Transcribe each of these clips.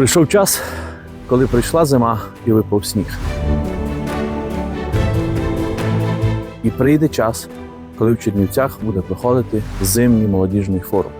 Прийшов час, коли прийшла зима і випав сніг. І прийде час, коли в Чернівцях буде проходити зимній молодіжний форум.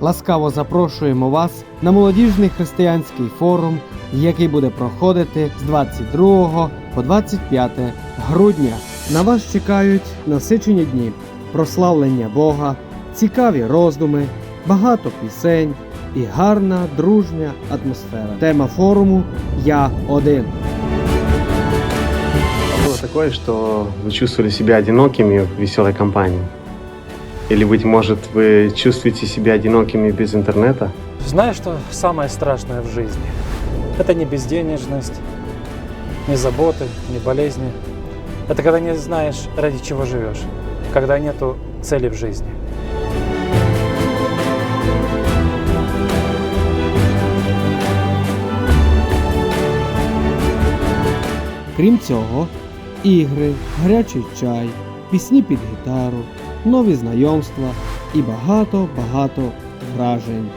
Ласкаво запрошуємо вас на молодіжний християнський форум, який буде проходити з 22 по 25 грудня. На вас чекають насичені дні, прославлення Бога, цікаві роздуми, багато пісень і гарна дружня атмосфера. Тема форуму Я один. Было такое, что вы чувствовали себя одинокими в веселой компании? Или, быть может, вы чувствуете себя одинокими без интернета? Знаешь, что самое страшное в жизни? Это не безденежность, не заботы, не болезни. Это когда не знаешь, ради чего живешь, когда нету цели в жизни. Крім цього, ігри, гарячий чай, пісні під гітару, нові знайомства і багато-багато вражень.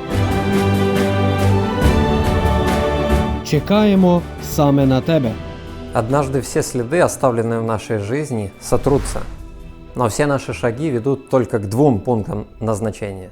Чекаємо саме на тебе. Однажды все следы, оставленные в нашей жизни, сотрутся. Но все наши шаги ведут только к двум пунктам назначения.